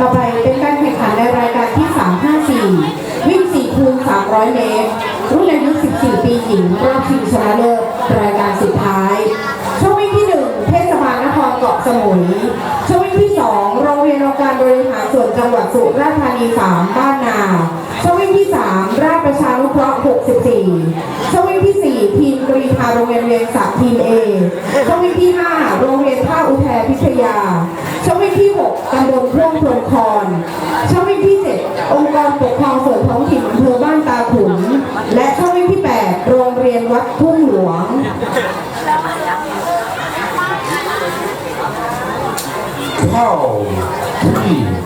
ต่อไปเป็นการแข่งขันในรายการที่ 354 วิ่ง 4 คูณ 300 เมตร รุ่นอายุ 14 ปีหญิงรอบชิงชนะเลิศรายการสุดท้าย ช่วงวิ่งที่ 1 เทศบาลนครเกาะสมุย ช่วงวิ่งที่ 2 โรงเรียนองค์การบริหารส่วนจังหวัดสุราษฎร์ธานี 3 บ้านนา ช่วงวิ่งที่ 3 ราชประชานุเคราะห์ 64 ช่วงวิ่งที่ 4 ทีมกรีธาโรงเรียนเวียงศักดิ์ทีมเอช่วงวิ่งที่ 5 6ตำบลพ่องพงคอนช่วงวิ่งที่ 7 องค์กรปกครองส่วนท้องถิ่นอำเภอบ้านตาขุน และช่วงวิ่งที่ 8 โรงเรียนวัดทุ่งหลวงเข้าที่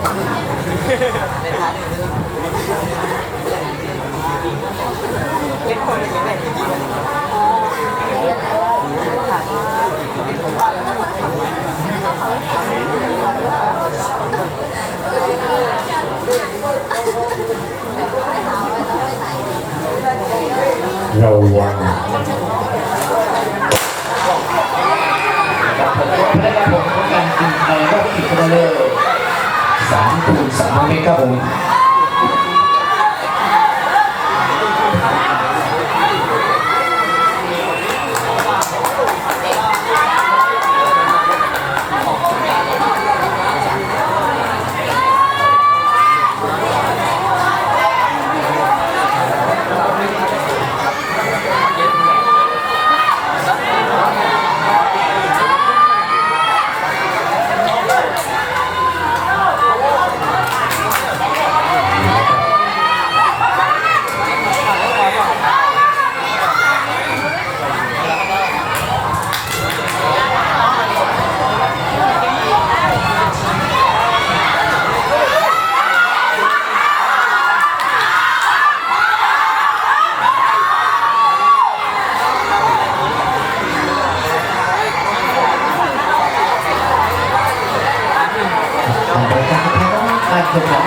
ระวังครับผมพนักงานผมต้องการกินไรก็กินกันเลยสามคูณสามเมตรครับผม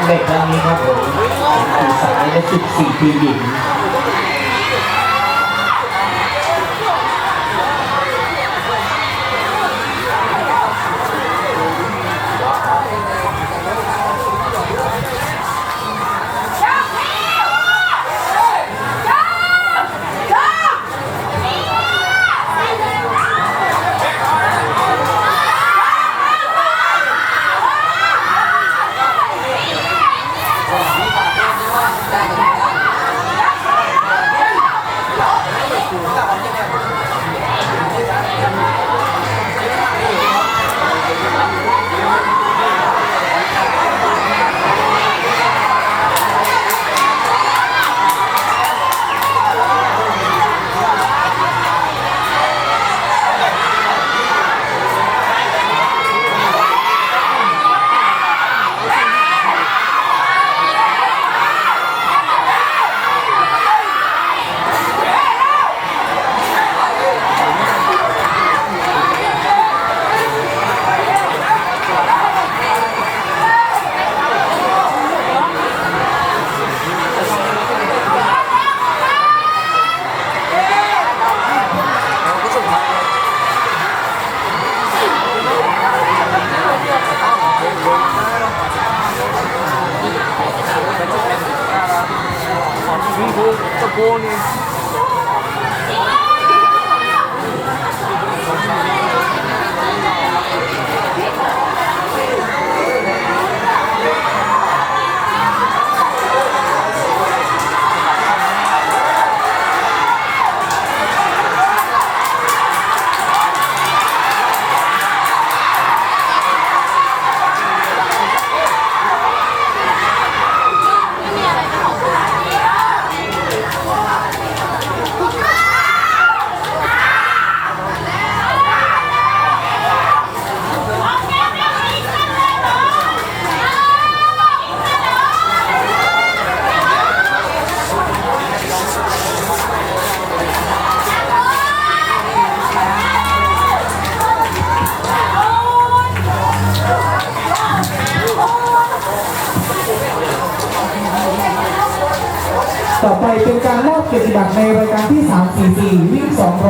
เด็กครั้งนี้ครับผมสายและ14ปีหญิง ต่อไเป็นการมอบเกียรติบัตรในรายการที่ 344วิ่ง200